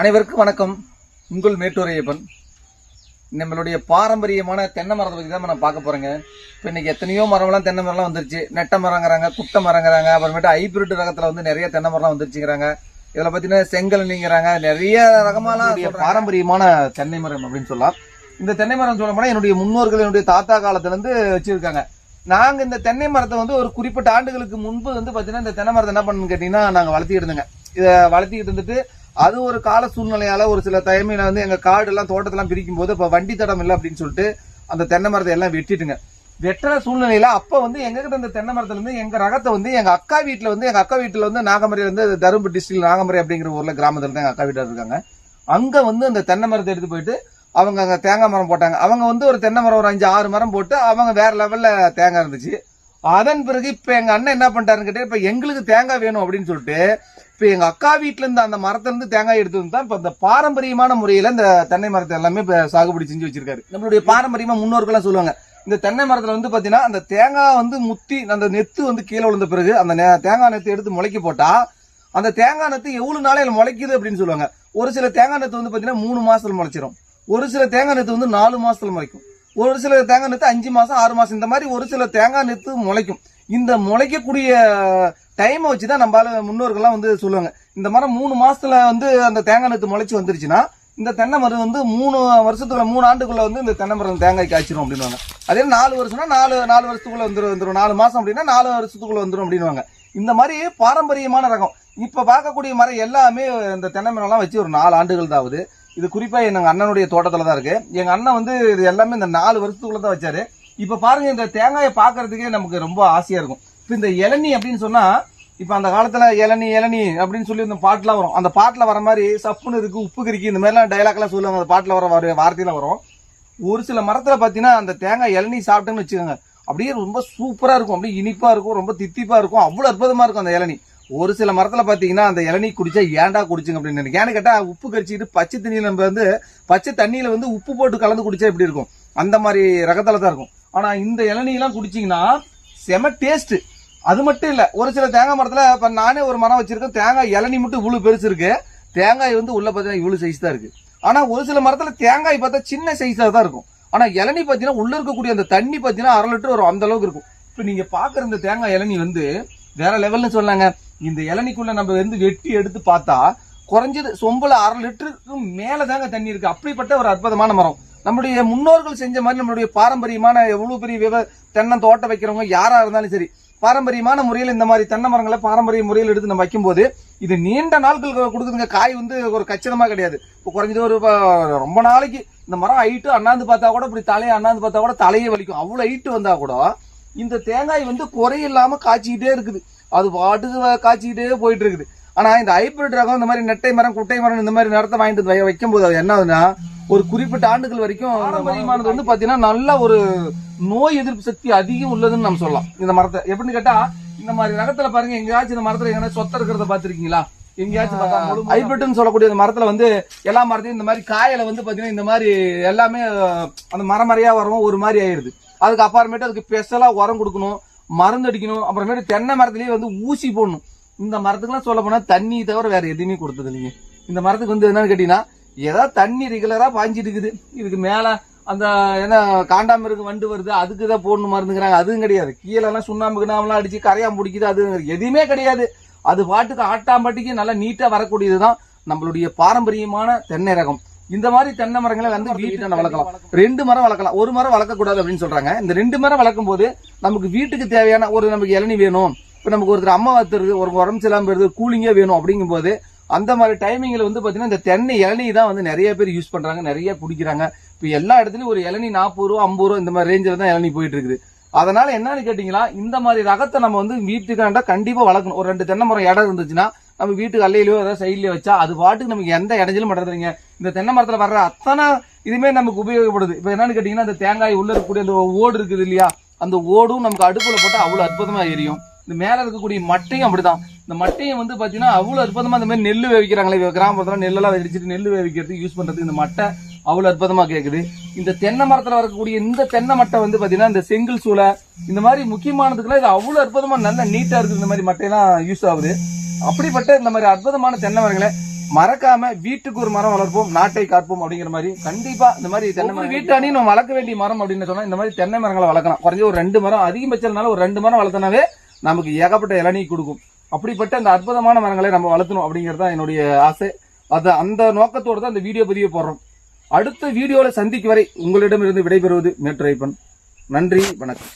அனைவருக்கும் வணக்கம். உங்கள் மேட்டூர் ஐயப்பன். நம்மளுடைய பாரம்பரியமான தென்னை மரத்தை பற்றி தான் நம்ம பார்க்க போறோங்க. இப்போ இன்னைக்கு எத்தனையோ மரம்லாம் தென்னை மரம்லாம் வந்துருச்சு. நெட்ட மரங்கிறாங்க குட்டை மரங்கிறாங்க அப்புறமேட்டு ஹைபிரிட் ரகத்தில் வந்து நிறைய தென்னை மரம்லாம் வந்துருச்சுங்கிறாங்க. இதில் பார்த்தீங்கன்னா செங்கல்னிங்கிறாங்க நிறைய ரகமாலாம் பாரம்பரியமான தென்னை மரம் அப்படின்னு சொல்லலாம். இந்த தென்னை மரம் சொல்ல போனால் என்னுடைய முன்னோர்கள் என்னுடைய தாத்தா காலத்துலேருந்து வச்சிருக்காங்க. நாங்க இந்த தென்னை மரத்தை வந்து ஒரு குறிப்பிட்ட ஆண்டுகளுக்கு முன்பு வந்து பாத்தீங்கன்னா இந்த தென்னை மரத்தை என்ன பண்ணணும்னு கேட்டீங்கன்னா நாங்க வளர்த்திட்டு இருந்தோங்க. இதை வளர்த்திக்கிட்டு இருந்துட்டு அது ஒரு கால சூழ்நிலையால ஒரு சில தயமையில வந்து எங்க காடு எல்லாம் தோட்டத்தெல்லாம் பிரிக்கும் போது இப்ப வண்டி தடம் இல்லை அப்படின்னு சொல்லிட்டு அந்த தென்னை மரத்தை எல்லாம் வெட்டிட்டுங்க. வெட்டுற சூழ்நிலையில அப்ப வந்து எங்க கிட்ட இந்த தென்னை மரத்துல இருந்து எங்க ரகத்தை வந்து எங்க அக்கா வீட்டுல வந்து எங்க அக்கா வீட்டுல வந்து நாகமரி இருந்து தருமபுரி டிஸ்ட்ரிக்ட் நாகமரி அப்படிங்கிற ஊர்ல கிராமத்துல இருந்து எங்க அக்கா வீட்டுல இருக்காங்க. அங்க வந்து அந்த தென்னை மரத்தை எடுத்து போயிட்டு அவங்க அங்க தேங்காய் மரம் போட்டாங்க. அவங்க வந்து ஒரு தென்னை மரம் ஒரு அஞ்சு ஆறு மரம் போட்டு அவங்க வேற லெவல்ல தேங்காய் இருந்துச்சு. அதன் பிறகு இப்ப எங்க அண்ணன் என்ன பண்ணிட்டாருன்னு கேட்டால் இப்ப எங்களுக்கு தேங்காய் வேணும் அப்படின்னு சொல்லிட்டு இப்போ எங்கள் அக்கா வீட்டிலேருந்து அந்த மரத்திலேருந்து தேங்காய் எடுத்து வந்து தான் இப்போ இந்த பாரம்பரியமான முறையில் இந்த தென்னை மரத்தை எல்லாமே இப்போ சாகுபடி செஞ்சு வச்சிருக்காரு. நம்மளுடைய பாரம்பரியமாக முன்னோர்கள்லாம் சொல்லுவாங்க இந்த தென்னை மரத்தில் வந்து பார்த்தீங்கன்னா அந்த தேங்காய் வந்து முத்தி அந்த நெத்து வந்து கீழே விழுந்த பிறகு அந்த தேங்காய் நெத்து எடுத்து முளைக்க போட்டால் அந்த தேங்காய் நெத்து எவ்வளோ நாளையில் முளைக்குது அப்படின்னு சொல்லுவாங்க. ஒரு சில தேங்காய் நெத்து வந்து பார்த்தீங்கன்னா மூணு மாதத்தில் முளைச்சிரும். ஒரு சில தேங்காய் நெத்து வந்து நாலு மாதத்தில் முளைக்கும். ஒரு சில தேங்காய் நெத்து அஞ்சு மாதம் ஆறு மாதம் இந்த மாதிரி ஒரு சில தேங்காய் நெத்து முளைக்கும். இந்த முளைக்கக்கூடிய டைமை வச்சு தான் நம்மளால முன்னோர்கள்லாம் வந்து சொல்லுவாங்க. இந்த மரம் மூணு மாசத்துல வந்து அந்த தேங்காய் நெத்து முளைச்சு வந்துருச்சுன்னா இந்த தென்னை மரம் வந்து மூணு வருஷத்துக்குள்ள மூணு ஆண்டுக்குள்ள வந்து இந்த தென்னை மரம் தேங்காய் காய்ச்சிரும் அப்படின்னுவாங்க. அதே நாலு வருஷம்னா நாலு நாலு வருஷத்துக்குள்ள வந்துடும் வந்துடும் நாலு மாசம் அப்படின்னா நாலு வருஷத்துக்குள்ள வந்துடும் அப்படின்னுவாங்க. இந்த மாதிரி பாரம்பரியமான ரகம். இப்ப பார்க்கக்கூடிய மரம் எல்லாமே இந்த தென்னை மரம்லாம் வச்சு ஒரு நாலு ஆண்டுகள் தான் ஆகுது. இது குறிப்பா எங்க அண்ணனுடைய தோட்டத்துல தான் இருக்கு. எங்க அண்ணன் வந்து இது எல்லாமே இந்த நாலு வருஷத்துக்குள்ள தான் வச்சாரு. இப்ப பாருங்க இந்த தேங்காயை பார்க்கறதுக்கே நமக்கு ரொம்ப ஆசையா இருக்கும். இப்ப இந்த இளநீ அப்படின்னு சொன்னா இப்ப அந்த காலத்துல இளநி இளநீ அப்படின்னு சொல்லி இந்த பாட்டுலாம் வரும். அந்த பாட்டுல வர மாதிரி சப்புன்னு இருக்கு உப்பு கறிக்கு இந்த மாதிரிலாம் டைலாக்லாம் சொல்லுவாங்க. அந்த பாட்டுல வர வர வார்த்தையில வரும். ஒரு சில மரத்துல பாத்தீங்கன்னா அந்த தேங்காய் இளநி சாப்பிட்டோன்னு வச்சுக்கோங்க. அப்படியே ரொம்ப சூப்பரா இருக்கும். அப்படியே இனிப்பா இருக்கும் ரொம்ப தித்திப்பா இருக்கும். அவ்வளவு அற்புதமா இருக்கும் அந்த இளநி. ஒரு சில மரத்துல பாத்தீங்கன்னா அந்த இளநீ குடிச்சா ஏன்டா குடிச்சுங்க அப்படின்னு நினைக்கிறேன். ஏன்னு கேட்டா உப்பு கரிச்சிட்டு பச்சை தண்ணியில நம்ம வந்து பச்சை தண்ணியில வந்து உப்பு போட்டு கலந்து குடிச்சா எப்படி இருக்கும்? அந்த மாதிரி ரகத்துல தான் இருக்கும். ஆனா இந்த இளநீ எல்லாம் குடிச்சீங்கன்னா செம டேஸ்ட் அது மட்டும் இல்ல ஒரு சில தேங்காய் மரத்துல இப்ப நானே ஒரு மரம் வச்சிருக்கேன். தேங்காய் இளநீ மட்டும் இவ்வளவு பெருசு இருக்கு தேங்காய் வந்து உள்ள பாத்தீங்கன்னா இவ்வளவு சைஸ் தான் இருக்கு. ஆனா ஒரு சில மரத்துல தேங்காய் பார்த்தா சின்ன சைஸா தான் இருக்கும். ஆனா இளநீ பாத்தீங்கன்னா உள்ள இருக்கக்கூடிய அந்த தண்ணி பாத்தீங்கன்னா அரை லிட்டர் வரும். அந்த அளவுக்கு இருக்கும். இப்ப நீங்க பாக்குற இந்த தேங்காய் இளநீ வந்து வேற லெவல்னு சொன்னாங்க. இந்த இளநிக்குள்ள நம்ம வந்து வெட்டி எடுத்து பார்த்தா குறைஞ்சது சொம்பல அரை லிட்டருக்கும் மேலே தாங்க தண்ணி இருக்கு. அப்படிப்பட்ட ஒரு அற்புதமான மரம். நம்முடைய முன்னோர்கள் செஞ்ச மாதிரி நம்மளுடைய பாரம்பரியமான எவ்வளவு பெரிய விவ தென்னை தோட்டம் வைக்கிறவங்க யாரா இருந்தாலும் சரி பாரம்பரியமான முறையில் இந்த மாதிரி தென்னை மரங்களை பாரம்பரிய முறையில் எடுத்து நம்ம வைக்கும்போது இது நீண்ட நாட்கள் கொடுக்குதுங்க. காய் வந்து ஒரு கச்சிதமாக கிடையாது. இப்போ குறைஞ்சது ஒரு ரொம்ப நாளைக்கு இந்த மரம் ஹைட்டு அண்ணாந்து பார்த்தா கூட இப்படி தலையை அண்ணாந்து பார்த்தா கூட தலையே வலிக்கும். அவ்வளோ ஹைட்டு வந்தால் கூட இந்த தேங்காய் வந்து குறையில்லாம காய்ச்சிக்கிட்டே இருக்குது. அது பாட்டுக்கு காய்ச்சிக்கிட்டே போயிட்டு இருக்குது ஆனா இந்த ஹைபிரிட் ரகம் இந்த மாதிரி நெட்டை மரம் குட்டை மரம் இந்த மாதிரி நிறத்தை வாங்கிட்டு வந்து வை- வைக்கும்போது அது என்ன ஆகுதுன்னா ஒரு குறிப்பிட்ட ஆண்டுகள் வரைக்கும் பாரம்பரியமானது வந்து பாத்தீங்கன்னா நல்ல ஒரு நோய் எதிர்ப்பு சக்தி அதிகம் உள்ளதுன்னு நம்ம சொல்லலாம். இந்த மரத்தை. எப்படின்னு கேட்டா இந்த மாதிரி ரகத்துல பாருங்க எங்கேயாச்சும் இந்த மரத்துல எங்கன்னா சொத்த இருக்கிறத பாத்திருக்கீங்களா எங்கேயாச்சும் ஹைபிரிட்னு சொல்லக்கூடிய இந்த மரத்துல வந்து எல்லா மரத்தையும் இந்த மாதிரி காயில வந்து பாத்தீங்கன்னா இந்த மாதிரி எல்லாமே அந்த மரம் மறையா வரும் ஒரு மாதிரி ஆயிருது. அதுக்கு அப்புறமேட்டு அதுக்கு ஸ்பெஷலா உரம் கொடுக்கணும் மருந்து அடிக்கணும் அப்புறமேட்டு தென்னை மரத்துலேயே வந்து ஊசி போடணும். இந்த மரத்துக்குலாம் சொல்ல போனா தண்ணி தவிர வேற எதுவுமே கொடுத்தது இல்லைங்க. இந்த மரத்துக்கு வந்து என்னன்னு கேட்டீங்கன்னா ஏதாவது தண்ணி ரெகுலரா பாஞ்சிட்டு இருக்குது. இதுக்கு மேல அந்த என்ன காண்டாமிருகம் வண்டு வருது அதுக்கு தான் போடணும் மருந்துங்கிறாங்க. அதுவும் கிடையாது. கீழெல்லாம் சுண்ணாம்பு கிண்ணாம்பெல்லாம் அடிச்சு கரையான் பிடிக்குது அது எதுவுமே கிடையாது. அது பாட்டுக்கு ஆட்டாம்பாட்டிக்கு நல்லா நீட்டா வரக்கூடியதுதான் நம்மளுடைய பாரம்பரியமான தென்னை ரகம். இந்த மாதிரி தென்னை மரங்களை வந்து வீட்டுல வளர்க்கலாம். ரெண்டு மரம் வளர்க்கலாம். ஒரு மரம் வளர்க்கக்கூடாது அப்படின்னு சொல்றாங்க. இந்த ரெண்டு மரம் வளர்க்கும் போது நமக்கு வீட்டுக்கு தேவையான ஒரு நமக்கு இளநீ வேணும். இப்போ நமக்கு ஒருத்தர் அம்மா வத்துறது ஒரு உடம்பு சரியில்லாம வருது கூலிங்கே வேணும் அப்படிங்கும்போது அந்த மாதிரி டைமிங்ல வந்து பாத்தீங்கன்னா இந்த தென்னை இளநீ தான் வந்து நிறைய பேர் யூஸ் பண்றாங்க நிறைய குடிக்கிறாங்க. இப்போ எல்லா இடத்துலயும் ஒரு இளநீ நாற்பது ரூபா ஐம்பது ரூபா இந்த மாதிரி ரேஞ்சில் தான் இளநீ போயிட்டு இருக்குது. அதனால என்னன்னு கேட்டீங்களா இந்த மாதிரி ரகத்தை நம்ம வந்து வீட்டுக்காண்டா கண்டிப்பா வளர்க்கணும். ஒரு ரெண்டு தென்னை மரம் இடம் இருந்துச்சுன்னா நம்ம வீட்டுக்கு அல்லையிலோ ஏதாவது சைட்லயோ வச்சா அது பாட்டுக்கு நமக்கு எந்த இடைஞ்சலும் பண்றதுங்க இந்த தென்னை மரத்துல வர்ற அத்தனை இதுமே நமக்கு உபயோகப்படுது. இப்போ என்னன்னு கேட்டீங்கன்னா அந்த தேங்காய் உள்ள இருக்கக்கூடிய அந்த ஓடு இருக்குது இல்லையா? அந்த ஓடும் நமக்கு அடுப்புல போட்டா அவ்வளவு அற்புதமா எரியும். இந்த மேல இருக்கக்கூடிய மட்டையும் அப்படிதான். இந்த மட்டையும் வந்து பாத்தீங்கன்னா அவ்வளவு அற்புதமா இந்த மாதிரி நெல் வேவிக்கிறாங்களே இப்ப கிராமத்துல நெல்லெல்லாம் வெடிச்சிட்டு நெல் வேவிக்கிறதுக்கு யூஸ் பண்றதுக்கு இந்த மட்டை அவ்வளவு அற்புதமா கேக்குது. இந்த தென்னை மரத்துல வரக்கூடிய இந்த தென்னை மட்டை வந்து பாத்தீங்கன்னா இந்த செங்கல் சூளை இந்த மாதிரி முக்கியமானதுக்குலாம் இது அவ்வளவு அற்புதமா நல்ல நீட்டா இருக்குது. இந்த மாதிரி மட்டையெல்லாம் யூஸ் ஆகுது. அப்படிப்பட்ட இந்த மாதிரி அற்புதமான தென்னை மரங்களை மறக்காம வீட்டுக்கு ஒரு மரம் வளர்ப்போம் நாட்டை காப்போம் அப்படிங்கிற மாதிரி கண்டிப்பா இந்த மாதிரி தென்னை மரம் வீட்டாணி நம்ம வளர்க்க வேண்டிய மரம் அப்படின்னு சொன்னா இந்த மாதிரி தென்னை மரங்களை வளர்க்கலாம். குறைஞ்ச ஒரு ரெண்டு மரம் அதிகபட்சம்னால ஒரு ரெண்டு மரம் வளர்த்தனாவே நமக்கு ஏகப்பட்ட இளநீ கொடுக்கும். அப்படிப்பட்ட இந்த அற்புதமான மரங்களை நம்ம வளர்த்தணும் அப்படிங்கிறது தான் என்னுடைய ஆசை. அது அந்த நோக்கத்தோடு தான் இந்த வீடியோ பதிவு போடுறோம். அடுத்த வீடியோல சந்திக்கும் வரை உங்களிடமிருந்து விடைபெறுவது மேட்டுரைப்பன் நன்றி வணக்கம்.